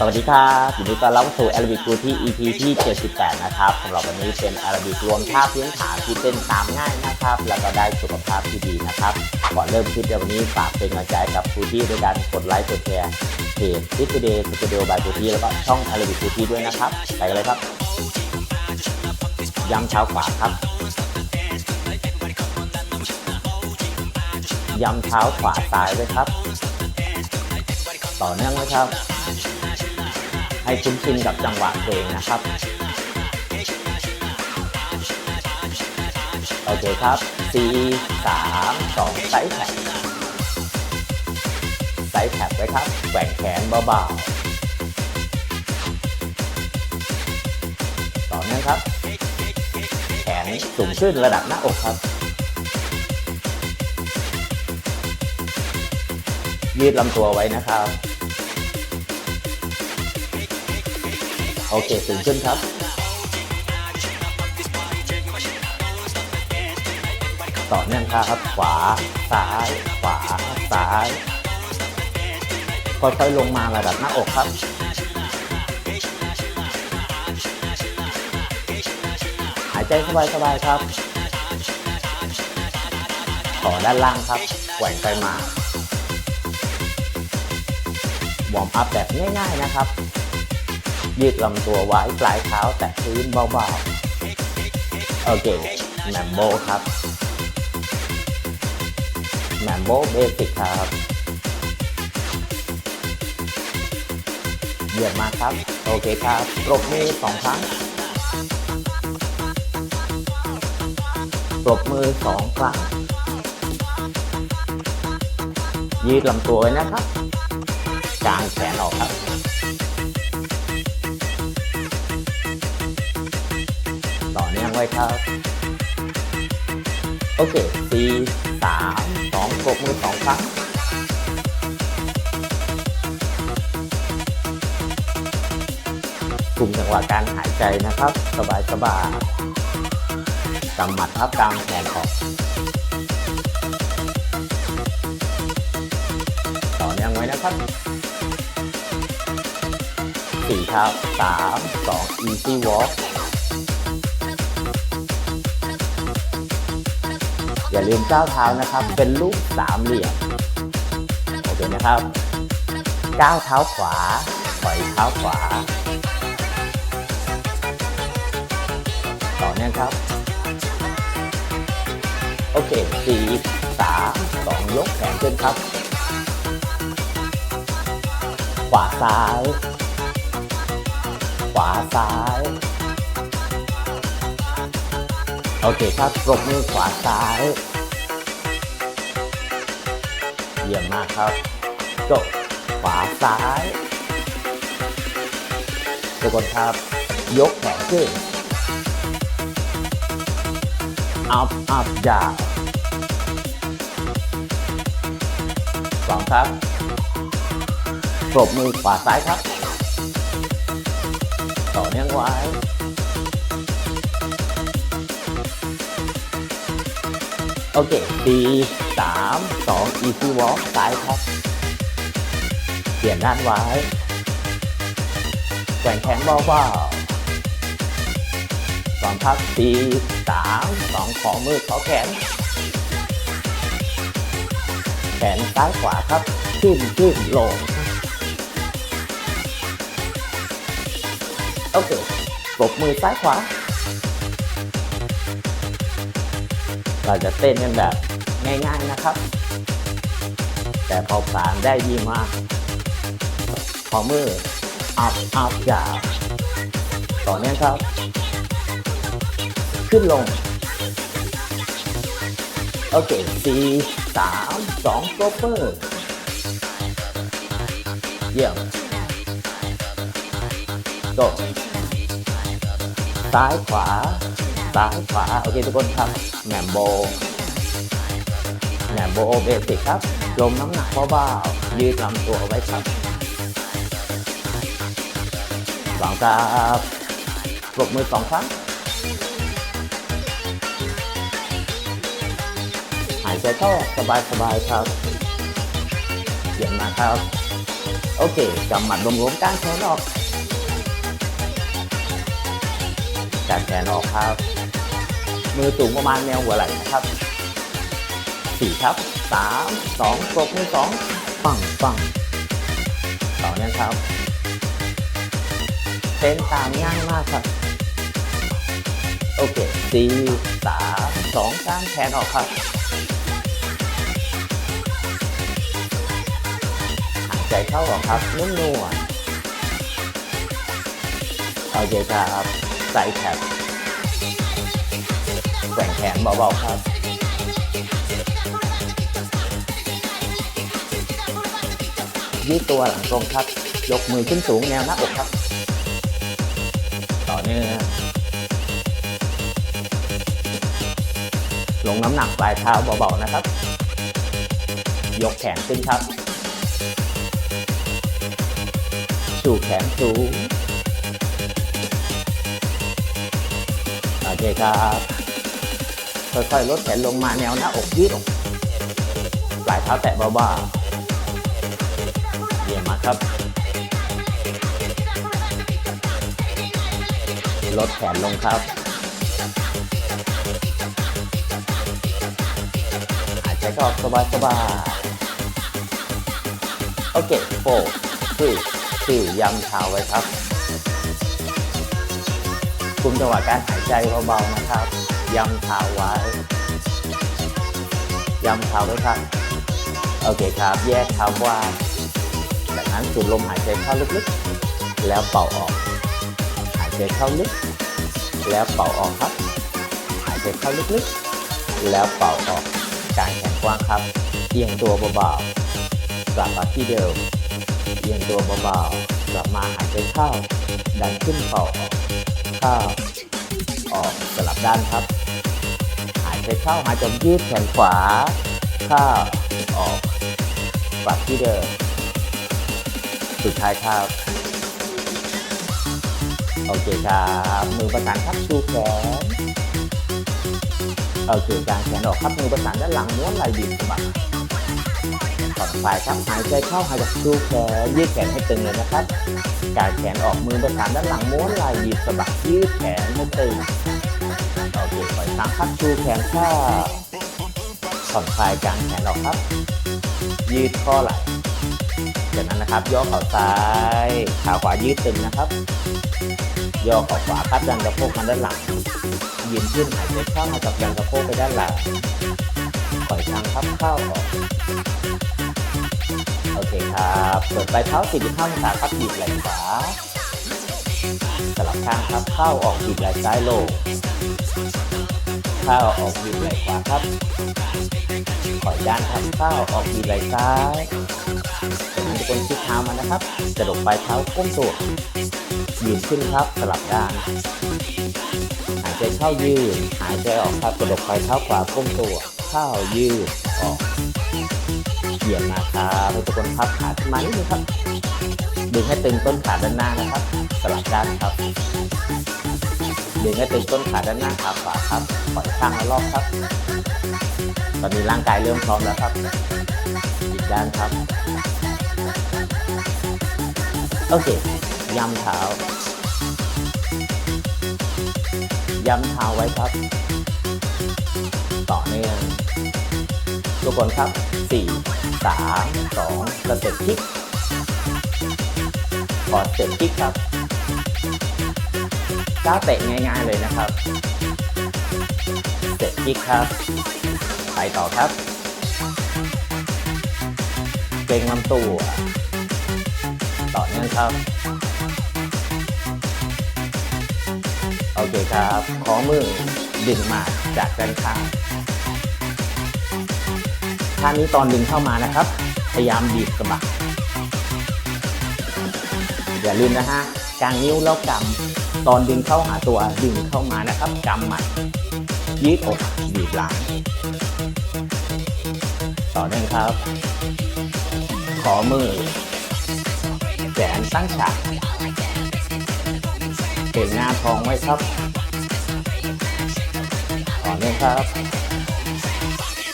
สวัสดีครับยินดีต้อนรับสู่ Arabic กูที่ EP ที่ 78 นะครับสำหรับวันนี้เป็น Arabic รวมท่าพื้นฐานที่เต้นตามง่ายนะครับ แล้วก็ได้สุขภาพที่ดีนะครับ ก่อนเริ่มคลิปในวันนี้ฝากเป็นกำลังใจกับครูที่ด้วยการกดไลค์กดแชร์เพจ t i s Day Studio by ครูที่แล้วก็ช่อง Arabic ครูที่ด้วยนะครับ ไปกันเลยครับย้ำเท้าขวาครับย้ำเท้าขวาซ้ายด้วยครับ ต่อเนื่องเลยครับ ให้คุ้นชินกับจังหวะตัวเองนะครับ โอเคครับ4 3 2ไซส์แท็บไซส์แท็บไว้ครับแกว่งแขนเบาๆ ต่อเนื่องครับ แขนสูงขึ้นระดับหน้าอกครับ ยืดลำตัวไว้นะครับ โอเคสูงขึ้นครับต่อเนื่องครับขวาซ้ายขวาซ้ายค่อยๆลงมาระดับหน้าอกครับ หายใจสบายๆครับต่อด้านล่างครับแกว่งไปมาวอร์มอัพแบบง่ายๆนะครับ ยืดลำตัวไว้ปลายเท้าแตะพื้นเบาๆ โอเคแมมโบครับแมมโบเบสิกครับ เยี่ยมมากครับ โอเคครับปรบมือสองครั้งปรบมือสองครั้ง ยืดลำตัวไว้นะครับกางแขนออกครับ เนื่องไว้ครับ โอเคสี่สามสองปรบมือสองครั้งกลุ่มจังหวะการหายใจนะครับ สบายสบายกำหมัดครับกางแขนออกต่อเนื่องไว้นะครับสี่ครับสามสอง easy walk อย่าลืมก้าวเท้านะครับ เป็นรูปสามเหลี่ยมโอเคนะครับก้าวเท้าขวาปล่อยเท้าขวา ต่อเนื่องครับ โอเคสี่สามสองยกแขนขึ้นครับ ขวาซ้าย ขวาซ้าย โอเคครับปรบมือขวาซ้าย เยี่ยมมากครับจบขวาซ้าย ทุกคนครับ ยกแขนขึ้น อัพ อัพยาวสองครับปรบมือขวาซ้ายครับ ต่อเนื่องไว้ โอเคสี่สามสอง easy walk ซ้ายครับเปลี่ยนด้านไว้แกว่งแขนเบาๆสองครับสี่สามสองขอมือขอแขน แขนซ้ายขวาครับขึ้นขึ้นลงโอเคปรบมือซ้ายขวา เราจะเต้นกันแบบง่ายๆนะครับ แต่พอผ่านได้ดีมากขอมืออัพอัพยาวต่อเนื่องครับ ขึ้นลง โอเคสี่สามสองโปเปอร์เยี่ยมจบซ้ายขวา ซ้ายขวาโอเคทุกคนครับแหนมโบแหนมโบเบสิกครับลมน้ำหนักเบาๆยืดลำตัวไว้ครับวางครับปรบมือสองครั้งหายใจเข้าสบายๆครับเยี่ยมมากครับ โอเคกำหมัดรวมๆกางแขนออกกางแขนออกครับ มือสูงประมาณแนวหัวไหล่นะครับสี่ครับสามสองกดมือสองปังปังต่อเนื่องครับเต้นตามง่ายมากครับ โอเคสี่สามสองกางแขนออกครับหายใจเข้าออกครับนุ่มนวลโอเคครับใส่แขน ว่งแขนเบาๆครับ ยืดตัวหลังตรงครับ ยกมือขึ้นสูงแนวหน้าอกครับ ต่อเนื่องลงน้ำหนักปลายเท้าเบาๆนะครับ ยกแขนขึ้นครับ ชูแขนสูงโอเคครับ ค่อยๆลดแขนลงมาแนวหน้าอกยืดออกปลายเท้าแตะเบาๆเยี่ยมมากครับ ลดแขนลงครับหายใจเข้าออกสบายๆ โอเคโฟร์ทรีสี่ยำเท้าไว้ครับคุมจังหวะการหายใจเบาๆนะครับ ยำเท้าไว้ ยำเท้าไว้ครับ โอเคครับ แยกเท้าว้าจากนั้นสูดลมหายใจเข้าลึกๆ แล้วเป่าออก หายใจเข้าลึก แล้วเป่าออกครับ หายใจเข้าลึกๆ แล้วเป่าออกกางแขนกว้างครับ เอียงตัวเบาๆ กลับมาที่เดิม เอียงตัวเบาๆ กลับมาหายใจเข้า ดันขึ้นเป่าออก เข้า ออกสลับด้านครับ หายใจเข้าหายใจยืดแขนขวา เข้าออกกลับที่เดิม สุดท้ายครับ โอเคครับ มือประสานครับชูแขน โอเคกางแขนออกครับมือประสานด้านหลังม้วนไหล่บีบสะบักผ่อนคลายครับหายใจเข้าหายใจชูแขนยืดแขนให้ตึงเลยนะครับกางแขนออกมือประสานด้านหลังม้วนไหล่บีบสะบักยืดแขนให้ตึง เคปล่อยตามครับชูแขนข้าผ่อนคลายกลางแขนออกครับ ยืดข้อไหล่จากนั้นนะครับย่อเข่าซ้ายขาขวายืดตึงนะครับย่อเข่าขวาครับดันสะโพกมาด้านหลังยืนขึ้นหายใจเข้ามากับดันสะโพกไปด้านหลังปล่อยทางครับเข้าออกโอเคครับเปิดปลายเท้า45องศาครับบีบไหล่ขวาสลับข้างครับเข้าออกบีบไหล่ซ้ายลง ข้าวออกบีบไหลขวาครับปล่อยด้านครับข้าวออกบีบไหลซ้ายจากอนทุกคนชิดเท้ามานะครับกระดกปลายเท้าก้มตัวยืนขึ้นครับสลับด้านหายใจเข้ายืดหายใจออกครับกระดกปลายเท้าขวาก้มตัวเข้ายืดออกเหยียบมาครับทุกคนครับขาขึ้นมานิดนึงครับดึงให้ตึงต้นขาด้านหน้านะครับ สลับด้านครับ ดึงให้ตึงต้นขาด้านหน้าขาขวาครับปล่อยข้างละรอบครับ ตอนนี้ร่างกายเริ่มพร้อมแล้วครับ อีกด้านครับ โอเคย้ำเท้าย้ำเท้าไว้ครับ ต่อเนื่องทุกคนครับ 4 3 2สเต็ปคิกขอสเต็ปคิกครับ ก้าวเตะง่ายๆเลยนะครับเต็ปคิกครับ ไปต่อครับเกรงลำตัว ต่อเนื่องครับ โอเคครับ ขอมือดึงมาจากด้านข้างท่านี้ตอนดึงเข้ามานะครับ พยายามบีบสะบักอย่าลืมนะฮะกางนิ้วแล้วกำ ตอนดึงเข้าหาตัวดึงเข้ามานะครับกำหมัดยืดอกบีบหลังต่อเนื่องครับ ขอมือแขนตั้งฉากเก่งหน้าท้องไว้ครับ ต่อเนื่องครับ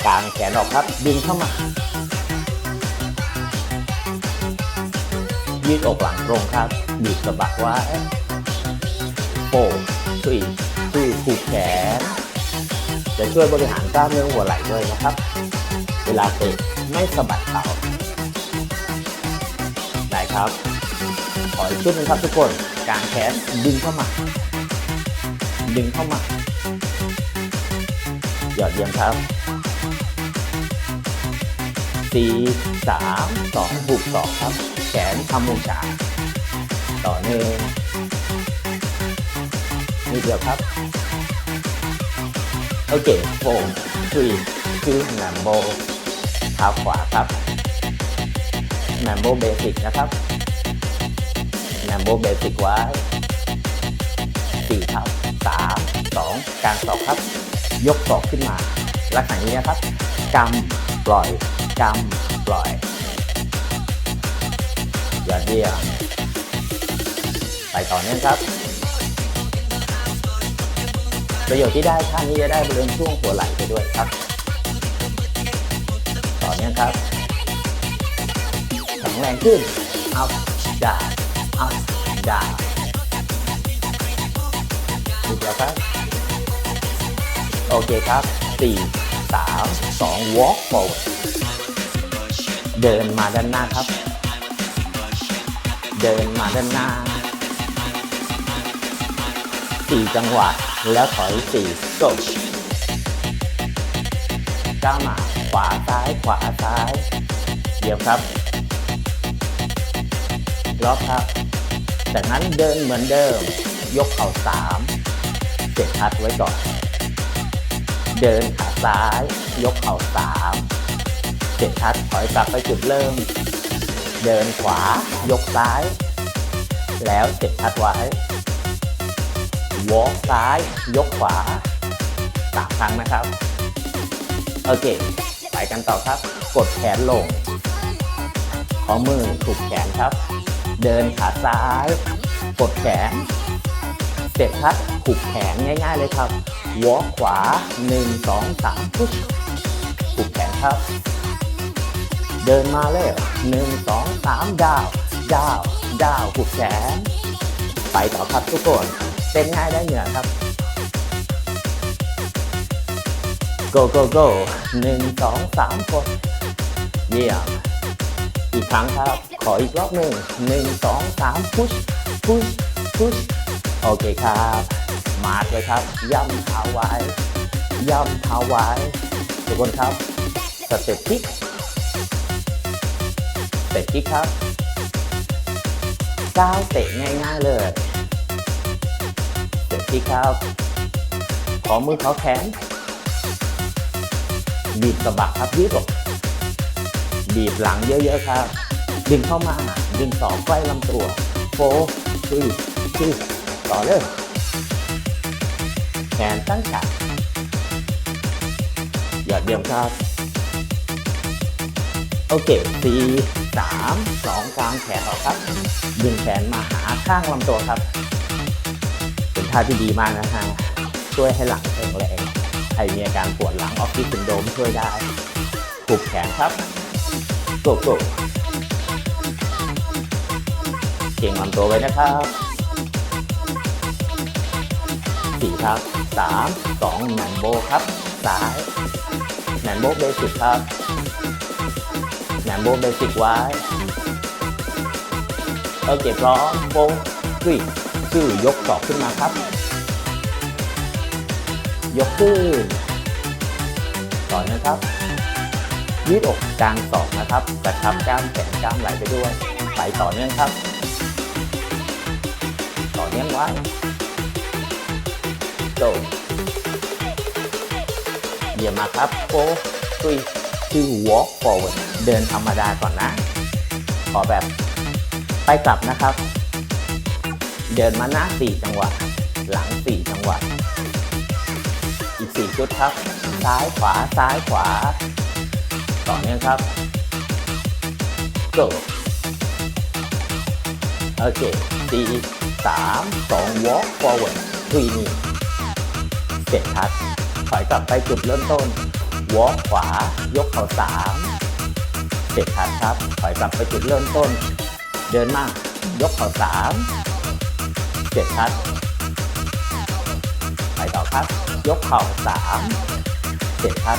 กางแขนออกครับ ดึงเข้ามา ยืดอกหลังตรงครับบีบสะบักไว้ โป่งสุยสุยผูกแขน จะช่วยบริหารกล้ามเนื้อหัวไหล่ด้วยนะครับ เวลาเตะไม่สะบัดเข่าได้ครับขออีกชุดหนึงครับทุกคนกางแขนดึงเข้ามา ดึงเข้ามา ยอดเยี่ยมครับสี่สามสองบุกสองครับ แขนทำมุมฉากต่อเนื่อง นิดเดียวครับ โอเคโฟมทรีคือแหนมโบเท้าขวาครับแหนมโบเบสิกนะครับแหนมโบเบสิกไว้สี่ครับสามสองกลางศอกครับ ยกศอกขึ้นมาลักษณะนี้นะครับกำปล่อยกำปล่อยยอดเยี่ยมไปต่อเนื่องครับ ประโยชน์ที่ได้ท่านี้จะได้บริเวณช่วงหัวไหล่ไปด้วยครับ ต่อเนื่องครับแข็งแรงขึ้น up down up down อีกแล้วครับ โอเคครับ 4 3 2 walk forward เดินมาด้านหน้าครับ เดินมาด้านหน้าสี่จังหวะ แล้วถอยสี่จบก้าวมาขวาซ้ายขวาซ้ายเดี๋ยวครับรอบครับ จากนั้นเดินเหมือนเดิม ยกเข่าสามเจ็ดทัดไว้ก่อน เดินขาซ้าย ยกเข่าสามเจ็ดทัดถอยกลับไปจุดเริ่ม เดินขวา ยกซ้าย แล้วเจ็ดทัดไว้ วอล์กซ้าย ยกขวาสามครั้งนะครับ โอเค ไปกันต่อครับ กดแขนลง ขอมือถูกแขนครับ เดินขาซ้าย กดแขน เสร็จครับผูกแขนง่ายๆเลยครับ วอล์กขวา 1 2 3พุชผูกแขนครับ เดินมาเลย1 2 3ดาว ดาว ดาวผูกแขน ไปต่อครับทุกคน เต้นง่ายได้เหนือครับ go go go หนึ่งสองสามคนเยี่ยมอีกครั้งครับ ขออีกรอบหนึ่งหนึ่งสองสาม push push push โอเคครับ มาเลยครับ ย่ำเท้าไว้ ย่ำเท้าไว้ ทุกคนครับ สเต็ปคิกสเต็ปคิกครับก้าวเตะง่ายๆเลย ดีครับ ขอมือเขาแขน บีบสะบักครับยืดอกบีบหลังเยอะๆครับ ดึงเข้ามา ดึงสองใกล้ลำตัวโฟซีซีต่อเลยแขนตั้งฉากยอดเยี่ยมครับ โอเคสี่สามสองกลางแขนออกครับ ดึงแขนมาหาข้างลำตัวครับ เป็นท่าที่ดีมากนะฮะ ช่วยให้หลังแข็งแรงใครมีอาการปวดหลังออฟฟิศซินโดมช่วยได้ผูกแขนครับโกโก้เก่งลำตัวไว้นะครับสี่ครับสามสองแหนนโบครับซ้ายแหนนโบเบสิกครับแหนนโบเบสิกไว้โอเคพร้อมโบกรี ชื่อยกศอกขึ้นมาครับ ยกขึ้น ต่อนะครับ ยืดอกกลางศอกนะครับกระชับกล้ามแขนกล้ามไหลไปด้วยไปต่อเนื่องครับ ต่อเนื่องไว้โตเยี่ยมมากครับโฟตุยชื่อ walk forward เดินธรรมดาก่อนนะ ขอแบบไปกลับนะครับ เดินมาหน้าสี่จังหวะ หลังสี่จังหวะ อีกสี่ชุดครับ ซ้ายขวาซ้ายขวา ต่อเนื่องครับ go โอเคสี่สามสอง walk forward ทรีนี่เสร็จครับถอยกลับไปจุดเริ่มต้น walk ขวา ยกเข่าสามเสร็จครับครับ ถอยกลับไปจุดเริ่มต้น เดินมายกเข่าสาม เจ็ดครับไปต่อครับ ยกเข่าสามเจ็ดครับ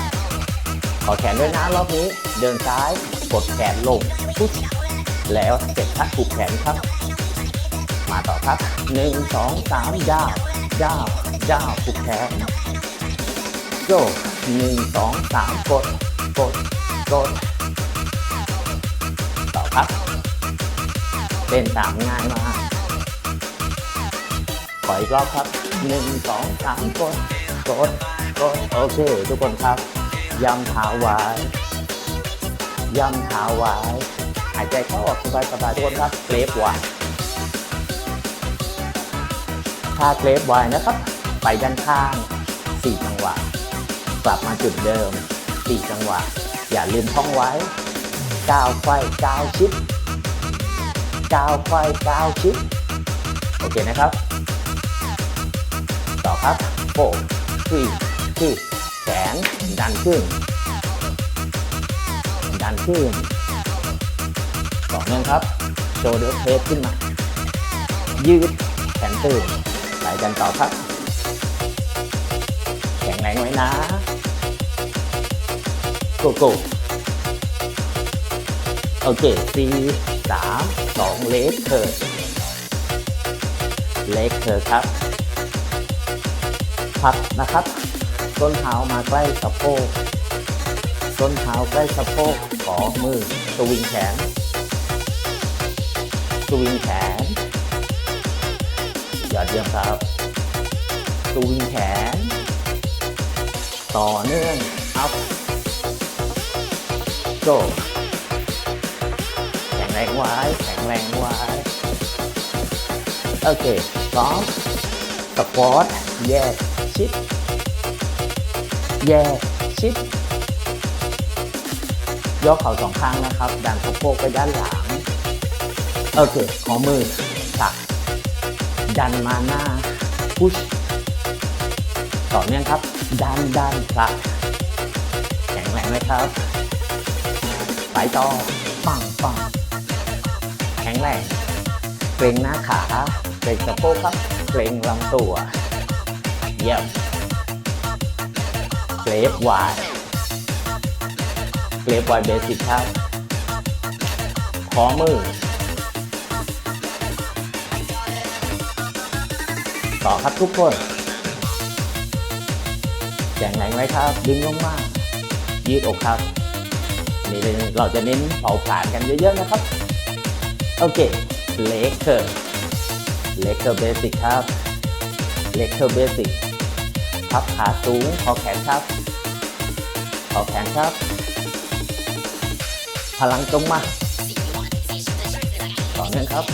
ขอแขนด้วยนะรอบนี้ เดินซ้าย กดแขนลงพุชแล้วเจ็ดครับผูกแขนครับ มาต่อครับหนึ่งสองสามย่าวย่าวย่าวผูกแขนโยกหนึ่งสองสามกด กด กด ต่อครับเต้นตามง่ายมาก ขออีกรอบครับหนึ่งสองสามกดกดกดโอเค ทุกคนครับยำเท้าไว้ยำเท้าไว้หายใจเข้าออกสบายสบายๆทุกคนครับเกรฟไว้ถ้าเกรฟไว้นะครับ ไปด้านข้าง4จังหวะกลับมาจุดเดิม4จังหวะ อย่าลืมท่องไว้ก้าวไขว้ก้าวชิดก้าวไขว้ก้าวชิดโอเคนะครับ ต่อครับโฟสี่ที่แขนดันขึ้น ดันขึ้นต่อเนื่องครับ โชว์เดอร์เพสขึ้นมา ยืดแขนตื่นไปกันต่อครับ แข็งแรงไว้นะโกโก้โอเคสี่สามสองเลสเคิร์เลสเคิร์ครับ พัดนะครับต้นเท้ามาใกล้สะโพกต้นเท้าใกล้สะโพกขอมือสวิงแขนสวิงแขนยอดเยี่ยมครับสวิงแขน ต่อเนื่องอัพโจแข็งแรงไว้แข็งแรงไว้โอเคพร้อมสควอตแยก ชิด แยกชิดยกเข่าสองข้างนะครับ ดันสะโพกไปด้านหลัง โอเค ขอมือผลักดันมาหน้า พุช ต่อเนื่องครับ ดันดันผลักแข็งแรงไหมครับ ไปต่อ ปังปังแข็งแรงเกรงหน้าขาเกรงสะโพกครับ เกรงลำตัว เยี่ยมเกรฟวายเกรฟวายเบสิกครับขอมือต่อครับทุกคนแข็งแรงไว้ครับ ดึงลงมายืดอกครับ นี่เลยเราจะเน้นเผาผลาญกันเยอะๆนะครับ โอเคเลกเ r อร์เลกเ r อร์เบสิกครับเลกเ r อร์เบสิก พับขาสูงขอแขนครับขอแขนครับ พลังตรงมา ต่อเนื่องครับ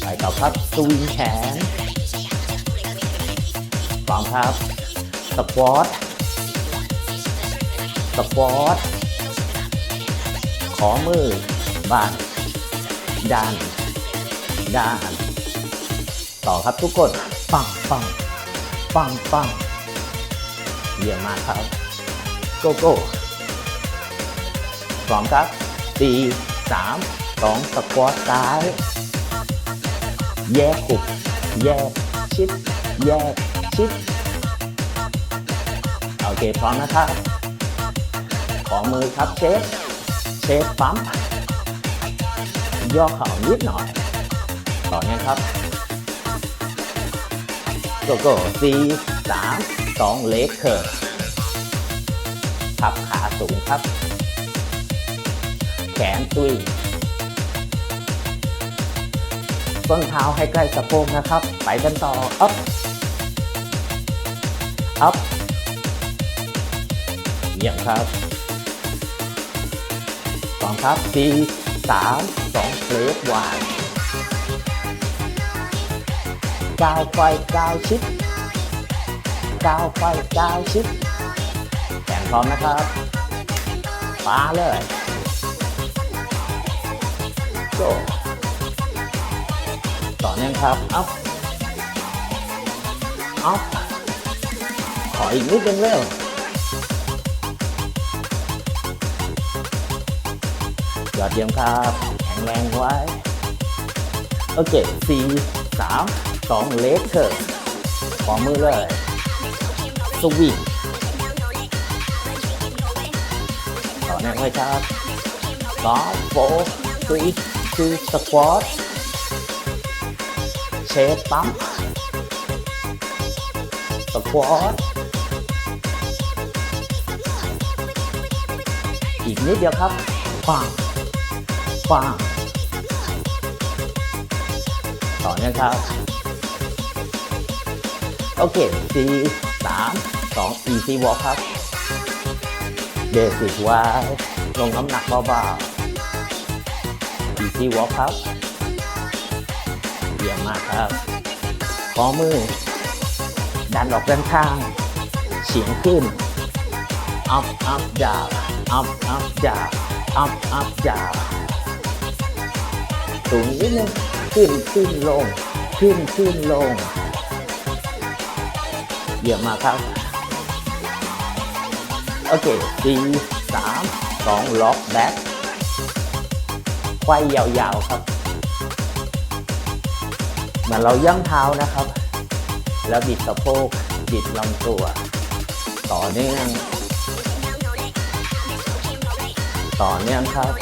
ไปต่อครับสวิงแขนพร้อมครับสควอตสควอตขอมือบ้านดันดันต่อครับทุกคน ปังปังปังปังเยี่ยมมากครับโกโก้พร้อมครับสี่สามสองสควอตซ้าย แยกหุบแยกชิด แยกชิด โอเค พร้อมนะครับ ขอมือครับเชฟเชฟปั๊มย่อเข่านิดหน่อย ต่อเนื่องครับ โกโก้สี่สามสองเลกเคิร์พับขาสูงครับ แขนตุยต้นเท้าให้ใกล้สะโพกนะครับ ไปกันต่อ อัพ อัพเยี่ยมครับสองครับสี่สามสองเพลฟวาย ก้าวไฟก้าวชิดก้าวไฟก้าวชิดแขนพร้อมนะครับปาเลยโกต่อเนื่องครับอัพอัพขออีกนิดนึงเร็วยอดเยี่ยมครับ แข็งแรงไว้ โอเคสี่สาม สองเลสเถอะขอมือเลยสวิงต่อเนื่องเลยครับสองโฟร์ทรีทูสควอตเชฟปั๊มสควอตอีกนิดเดียวครับปังปังต่อเนื่องครับ เคสี่สามสอง easy walk ครับเบสิกไว้ลงน้ำหนักเบาๆ easy walk ครับเยี่ยมมากครับขอมือ ดันออกด้านข้างเฉียงขึ้น up up down up up down up up down สูงนิดนึงขึ้นขึ้นลง ขึ้นขึ้นลง เยี่ยมมากครับ โอเคสี่สามสองล็อกแบ็คไขว้ยาวๆครับ เหมือนเราย่ำเท้านะครับ แล้วบิดสะโพก บิดลำตัว ต่อเนื่อง ต่อเนื่องครับ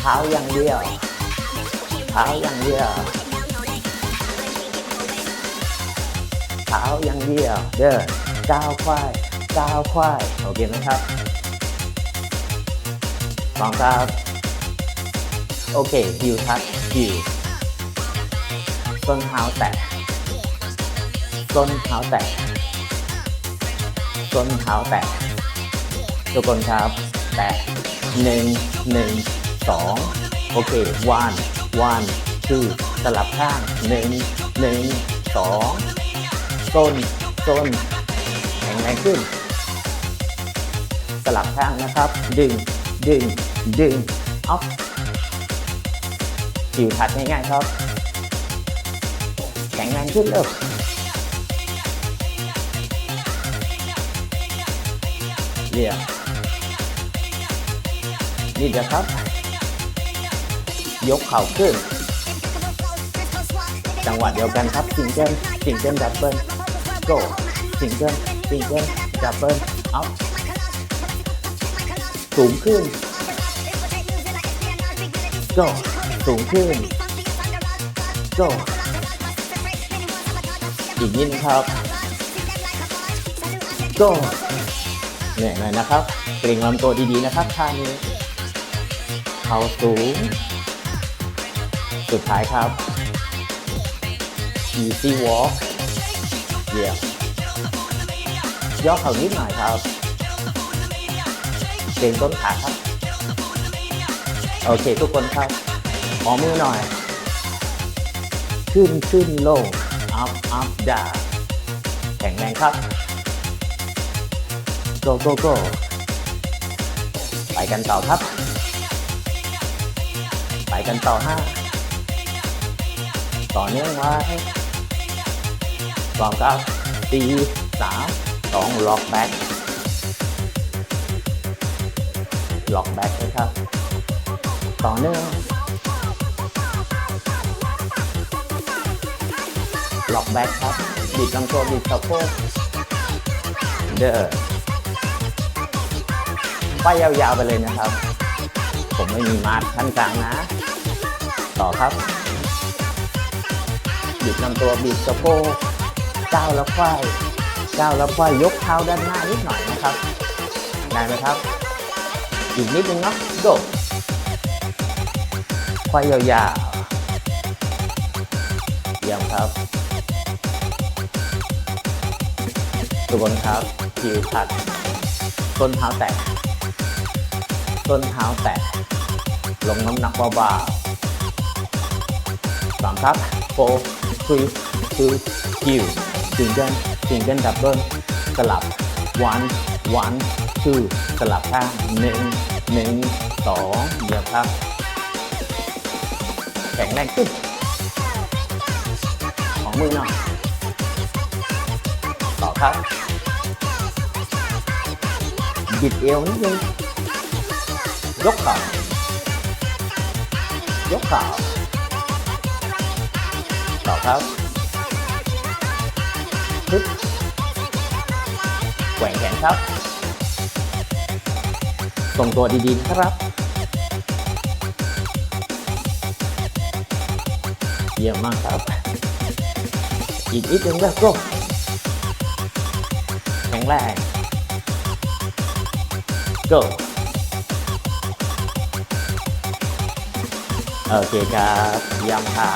เท้าอย่างเดียว เท้าอย่างเดียว ท้าอย่างเดียว เดินก้าวควายก้าวควายโอเคไหมครับลองครับ โอเคฮิวทัชฮิวส้นเท้าแตะส้นเท้าแตะส้นเท้าแตะทุกคนครับ แตะหนึ่งหนึ่งสองโอเค one one two สลับข้างหนึ่งหนึ่งสอง ส้นส้นแข็งแรงขึ้น สลับข้างนะครับ ดึง ดึง ดึงออฟผิวทัดง่ายๆครับ แข็งแรงขึ้นเร็วเรียนี่เดี๋ยวครับ ยกเข่าขึ้น จังหวะเดียวกันครับซิงเกิลซิงเกิลดับเบิล โกซิงเกิลซิงเกิลดับเบิลอัพสูงขึ้นโกสูงขึ้นโกอีกนิดนึงครับโกเหนื่อยหน่อยนะครับเกรงลำตัวดีๆนะครับท่านี้เข่าสูง สุดท้ายครับ easy walk เยี่ยมย่อเข่านิดหน่อยครับเกรงต้นขาครับ โอเคทุกคนครับขอมือหน่อย ขึ้นขึ้นลง up up down แข็งแรงครับ go go go ไปกันต่อครับ ไปกันต่อห้าต่อเนื่องไว้ สองเก้าตีสามสองล็อกแบ็คล็อกแบ็คนะครับ ต่อเนื่องล็อกแบ็คครับบิดลำตัวบิดสะโพกเด้อไปยาวๆไปเลยนะครับ ผมไม่มีมาร์คขั้นกลางนะ ต่อครับบิดลำตัวบิดสะโพก ก้าวแล้วควายก้าวแล้วควายยกเท้าด้านหน้านิดหน่อยนะครับได้ไหมครับ อีกนิดนึงเนาะโดควายยาวๆเยี่ยมครับทุกคนครับคิวทัดต้นเท้าแตะต้นเท้าแตะลงน้ำหนักเบาๆสามครับ four three two คิว ซิงเกิลซิงเกิลดับเบิลสลับ one one two สลับข้างหนึ่งหนึ่งสองเดี๋ยวครับ แข็งแรงขึ้น ของมือหน่อยต่อครับบิดเอวนิดนึงยกขายกขาต่อครับ แกว่งแขนครับทรงตัวดีๆครับ เยี่ยมมากครับ อีกนิดนึงแล้วก็แข็งแรง go โอเคครับยำเท้า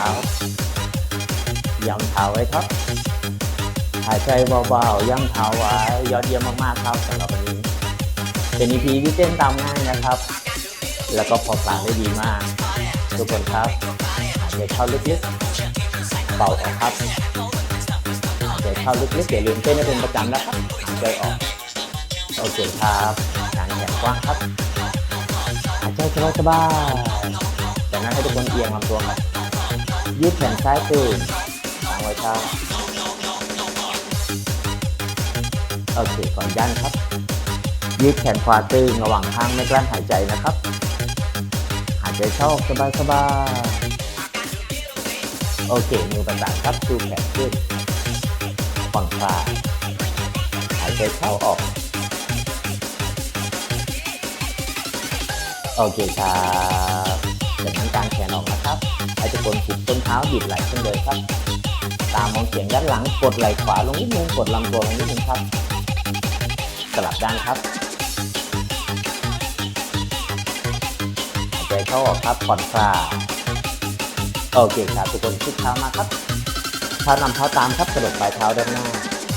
ยำเท้าไว้ครับ หายใจเบาๆย้ำเท้าไว้ยอดเยี่ยมมากๆครับสำหรับวันนี้เป็น EP ที่เต้นตามง่ายนะครับ แล้วก็พอปากได้ดีมาก ทุกคนครับหายใจเข้าลึกๆเป่าออกครับหายใจเข้าลึกๆอย่าลืมเต้นให้เป็นประจำนะครับหายใจออกโอเคครับกางแขนกว้างครับหายใจสบายๆจากนั้นให้ทุกคนเอียงลำตัวครับยืดแขนซ้ายตื่นวางไว้ครับ โอเคก่อนยันครับ ยืดแขนขวาตึงระหว่างข้างไม่กลั้นหายใจนะครับ หายใจเข้าสบายๆโอเคมือประสานครับชูแขนขึ้นผ่อนคลายหายใจเข้าออก โอเคครับจากนั้นกางแขนออกนะครับให้ทุกคนผูกต้นเท้าบีบไหล่ขึ้นเลยครับ ตามมองเสียงด้านหลังกดไหล่ขวาลงนิดนึงกดลำตัวลงนิดนึงครับ สลับด้านครับหายใจเข้าออกครับผ่อนคลายโอเคครับทุกคนชิดเท้ามาครับเท้านำเท้าตามครับกระดกปลายเท้าด้านหน้า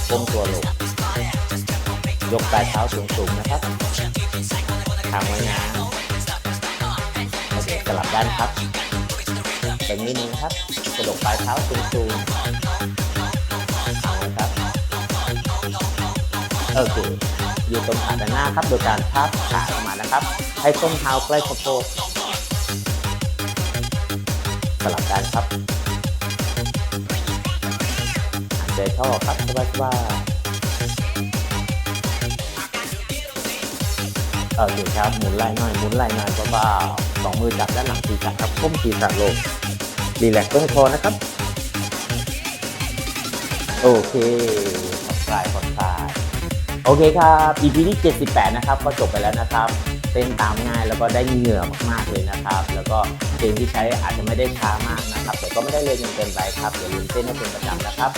ก้มตัวลงยกปลายเท้าสูงๆนะครับทางไว้นะโอเคสลับด้านครับเป็นนิดนึงนะครับกระดกปลายเท้าสูงๆทางไว้ค อยู่ตรงขาดานหน้าครับโดยการทาบขาออกมานะครับ ให้ส้นเท้าใกล้สะโพกสลับด้านครับหายใจเข้าออกครับสบายสบายๆโอเคครับหมุนไหล่หน่อยหมุนไหล่หน่อยเบาๆสองมือจับด้านหลังศีรษะครับก้มศีรษะลงรีแลกซ์ต้นคอนะครับ โอเค โอเคครับ EP ที่ 78 นะครับ ก็จบไปแล้วนะครับ เต้นตามง่ายแล้วก็ได้เหงื่อมากๆเลยนะครับ แล้วก็เพลงที่ใช้อาจจะไม่ได้ช้ามากนะครับแต่ก็ไม่ได้เร็วจนเกินไปครับอย่าลืมเต้นให้เป็นประจำนะครับ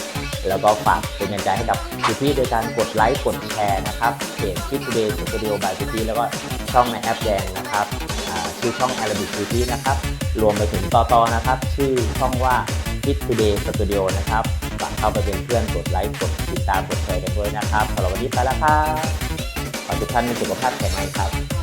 แล้วก็ฝากเป็นกำลังใจให้กับพี่ๆโดยการกดไลค์กดแชร์นะครับเพจฟิตเดย์สตูดิโอบายพี่แล้วก็ช่องในแอปแดงนะครับชื่อช่อง Arabic Beauty นะครับ รวมไปถึงต่อๆนะครับ ชื่อช่องว่า Fit Today Studio นะครับ เข้าไปเป็นเพื่อนกดไลค์กดติดตามกดแชร์กันด้วยนะครับสำหรับวันนี้ไปแล้วครับขอทุกท่านมีสุขภาพแข็งแรงครับ